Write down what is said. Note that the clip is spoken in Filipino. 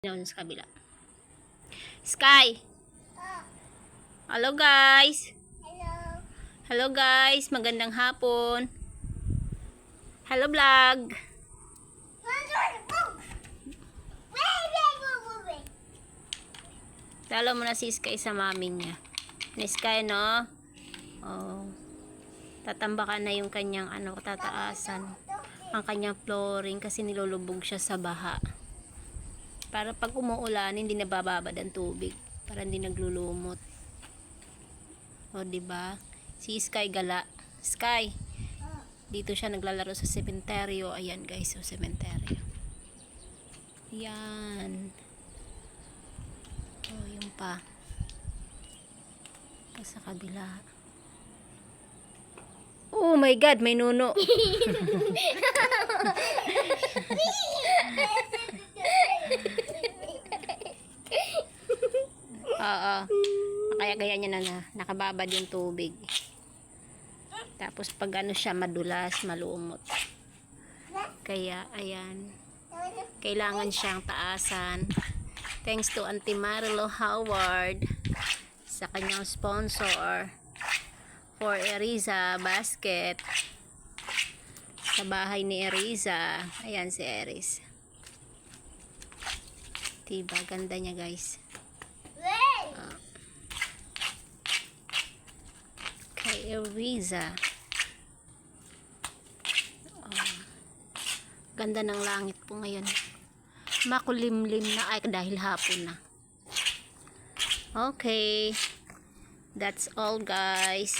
Doon sa kabila. Sky! Hello guys! Hello. Hello guys! Magandang hapon! Hello vlog! Dalo mo na si Sky sa mami niya. Ni Sky, no? Oh. Tatambakan na yung kanyang ano, tataasan. Ang kanyang flooring kasi nilulubog siya sa baha. Para pag umuulan, hindi nabababad ang tubig. Para hindi naglulumot. O, di ba? Si Sky gala. Sky. Dito siya naglalaro sa sementeryo. Ayan guys, sa sementeryo. Yan. Oh, yung pa. Pa sa kabila. Oh my God, may nuno. Oo. Kaya gaya niya na, na nakababad yung tubig. Tapos pag ano siya madulas, malumot. Kaya ayan. Kailangan siyang taasan. Thanks to Auntie Marilo Howard sa kanyang sponsor for Eriza Basket sa bahay ni Eriza. Ayan si Eris. Diba? Ganda niya guys. Kay Eriza. Oh. Ganda ng langit po ngayon. Makulimlim na ay dahil hapon na. Okay. That's all guys.